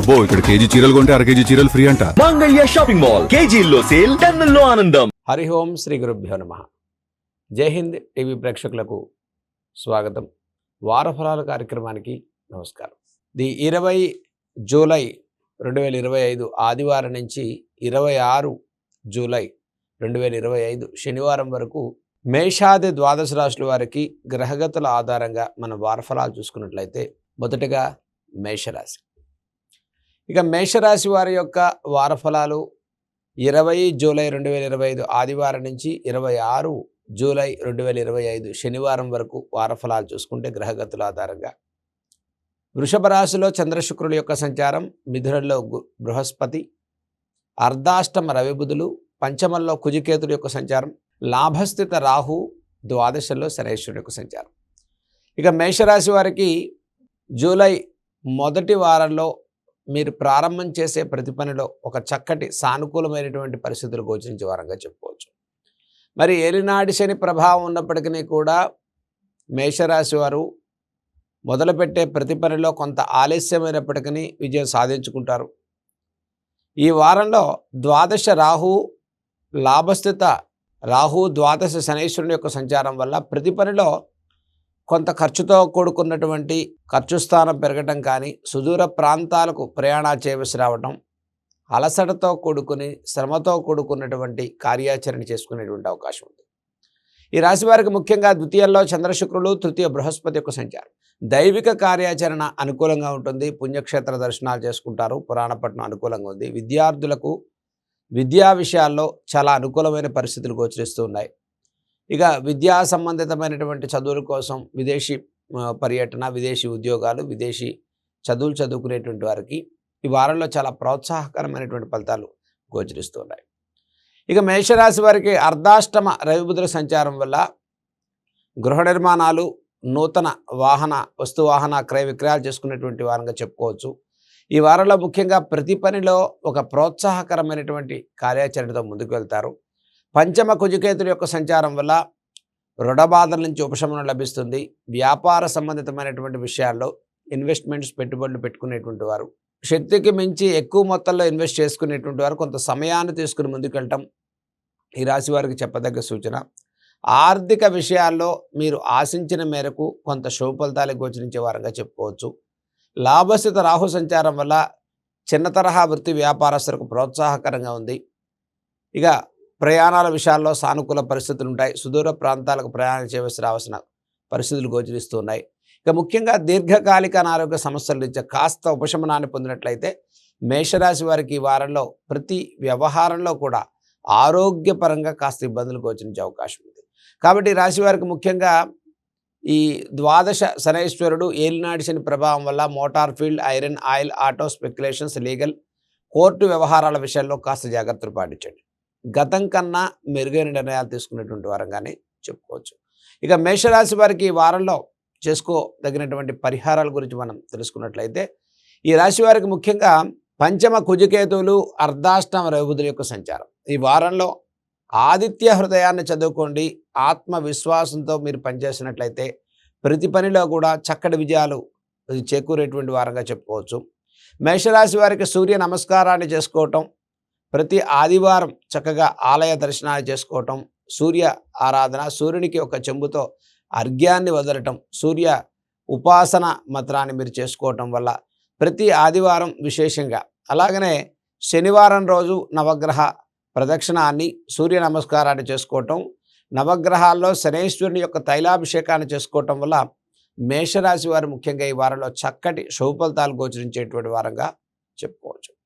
అబ్బో ఇక్కడ కేజీ చీరలు కొంటే అర కేజీ చీరలు ఫ్రీ అంట. Mangalya shopping mall. కేజీల్లో సేల్ టన్నుల్లో ఆనందం. హరి ఓం శ్రీ గురుభ్యో నమ. జై హింద్ టీవీ ప్రేక్షకులకు స్వాగతం. వారఫలాల కార్యక్రమానికి నమస్కారం. ది ఇరవై జూలై రెండు వేల ఇరవై ఐదు ఆదివారం నుంచి ఇరవై ఆరు జూలై రెండు వేల ఇరవై ఐదు శనివారం వరకు మేషాది ద్వాదశ రాశుల వారికి గ్రహగతుల ఆధారంగా మన వారఫలాలు చూసుకున్నట్లయితే మొదటగా మేషరాశి. ఇక మేషరాశి వారి యొక్క వారఫలాలు ఇరవై జూలై రెండు వేల ఇరవై ఐదు ఆదివారం నుంచి ఇరవై ఆరు జూలై రెండు వేల ఇరవై ఐదు శనివారం వరకు వారఫలాలు చూసుకుంటే గ్రహగతుల ఆధారంగా. వృషభ రాశిలో చంద్రశుక్రుల యొక్క సంచారం మిథునంలో గు- బృహస్పతి అర్ధాష్టమ రవిబుధులు పంచమంలో కుజికేతుడి యొక్క సంచారం లాభస్థిత రాహు ద్వాదశంలో శనేశ్వరుడి యొక్క సంచారం. ఇక మేషరాశి వారికి జూలై మొదటి వారంలో మీరు ప్రారంభం చేసే ప్రతి పనిలో ఒక చక్కటి సానుకూలమైనటువంటి పరిస్థితులు గోచరించే వారంగా చెప్పుకోవచ్చు. మరి ఏలినాడి శని ప్రభావం ఉన్నప్పటికీ కూడా మేషరాశి వారు మొదలుపెట్టే ప్రతి పనిలో కొంత ఆలస్యమైనప్పటికీ విజయం సాధించుకుంటారు. ఈ వారంలో ద్వాదశ రాహు లాభస్థిత రాహు ద్వాదశ శనైశ్వరుని యొక్క సంచారం వల్ల ప్రతి పనిలో కొంత ఖర్చుతో కూడుకున్నటువంటి ఖర్చు స్థానం పెరగటం కానీ సుదూర ప్రాంతాలకు ప్రయాణాలు చేయవలసి రావటం అలసటతో కూడుకుని శ్రమతో కూడుకున్నటువంటి కార్యాచరణ చేసుకునేటువంటి అవకాశం ఉంది. ఈ రాశి వారికి ముఖ్యంగా ద్వితీయంలో చంద్రశుక్రులు తృతీయ బృహస్పతి యొక్క సంచారం. దైవిక కార్యాచరణ అనుకూలంగా ఉంటుంది. పుణ్యక్షేత్ర దర్శనాలు చేసుకుంటారు. పురాణపట్నం అనుకూలంగా ఉంది. విద్యార్థులకు విద్యా విషయాల్లో చాలా అనుకూలమైన పరిస్థితులు గోచరిస్తూ ఉన్నాయి. ఇక విద్యా సంబంధితమైనటువంటి చదువుల కోసం విదేశీ పర్యటన విదేశీ ఉద్యోగాలు విదేశీ చదువులు చదువుకునేటువంటి వారికి ఈ వారంలో చాలా ప్రోత్సాహకరమైనటువంటి ఫలితాలు గోచరిస్తున్నాయి. ఇక మేషరాశి వారికి అర్ధాష్టమ రవిబుద్ర సంచారం వల్ల గృహ నిర్మాణాలు నూతన వాహన వస్తు వాహన క్రయ విక్రయాలు చేసుకునేటువంటి వారంగా చెప్పుకోవచ్చు. ఈ వారంలో ముఖ్యంగా ప్రతి పనిలో ఒక ప్రోత్సాహకరమైనటువంటి కార్యాచరణతో ముందుకు వెళ్తారు. పంచమ కుజుకేతుల యొక్క సంచారం వల్ల రుణబాధల నుంచి ఉపశమనం లభిస్తుంది. వ్యాపార సంబంధితమైనటువంటి విషయాల్లో ఇన్వెస్ట్మెంట్స్ పెట్టుబడులు పెట్టుకునేటువంటి వారు శక్తికి మించి ఎక్కువ మొత్తంలో ఇన్వెస్ట్ చేసుకునేటువంటి వారు కొంత సమయాన్ని తీసుకుని ముందుకెళ్ళటం ఈ రాశి వారికి చెప్పదగ్గ సూచన. ఆర్థిక విషయాల్లో మీరు ఆశించిన మేరకు కొంత శుభ ఫలితాలు గోచరించే వారంగా చెప్పుకోవచ్చు. లాభస్థిత రాహు సంచారం వల్ల చిన్న తరహా వృత్తి వ్యాపారస్తులకు ప్రోత్సాహకరంగా ఉంది. ఇక ప్రయాణాల విషయాల్లో సానుకూల పరిస్థితులు ఉంటాయి. సుదూర ప్రాంతాలకు ప్రయాణం చేయవలసి రావాల్సిన పరిస్థితులు గోచరిస్తున్నాయి. ఇక ముఖ్యంగా దీర్ఘకాలిక అనారోగ్య సమస్యల నుంచి కాస్త ఉపశమనాన్ని పొందినట్లయితే మేషరాశి వారికి ఈ వారంలో ప్రతి వ్యవహారంలో కూడా ఆరోగ్యపరంగా కాస్త ఇబ్బందులు గోచరించే అవకాశం ఉంది. కాబట్టి రాశి వారికి ముఖ్యంగా ఈ ద్వాదశ శనైశ్వరుడు ఏలినాడి శని ప్రభావం వల్ల motor field iron oil auto speculations legal court వ్యవహారాల విషయాల్లో కాస్త జాగ్రత్తలు పాటించండి. గతం కన్నా మెరుగైన నిర్ణయాలు తీసుకునేటువంటి వారంగానే చెప్పుకోవచ్చు. ఇక మేషరాశి వారికి ఈ వారంలో చేసుకోదగినటువంటి పరిహారాల గురించి మనం తెలుసుకున్నట్లయితే ఈ రాశి వారికి ముఖ్యంగా పంచమ కుజకేతువులు అర్ధాష్టమ రవిబుధుల యొక్క సంచారం. ఈ వారంలో ఆదిత్య హృదయాన్ని చదువుకోండి. ఆత్మవిశ్వాసంతో మీరు పనిచేసినట్లయితే ప్రతి పనిలో కూడా చక్కటి విజయాలు చేకూరేటువంటి వారంగా చెప్పుకోవచ్చు. మేషరాశి వారికి సూర్య నమస్కారాన్ని చేసుకోవటం ప్రతి ఆదివారం చక్కగా ఆలయ దర్శనాలు చేసుకోవటం సూర్య ఆరాధన సూర్యునికి ఒక చెంబుతో అర్ఘ్యాన్ని వదలటం సూర్య ఉపాసన మంత్రాన్ని మీరు చేసుకోవటం వల్ల ప్రతి ఆదివారం విశేషంగా. అలాగనే శనివారం రోజు నవగ్రహ ప్రదక్షిణాన్ని సూర్య నమస్కారాన్ని చేసుకోవటం నవగ్రహాల్లో శనేశ్వరుని యొక్క తైలాభిషేకాన్ని చేసుకోవటం వల్ల మేషరాశి వారు ముఖ్యంగా ఈ వారంలో చక్కటి శుభ ఫలితాలు గోచరించేటువంటి వారంగా చెప్పుకోవచ్చు.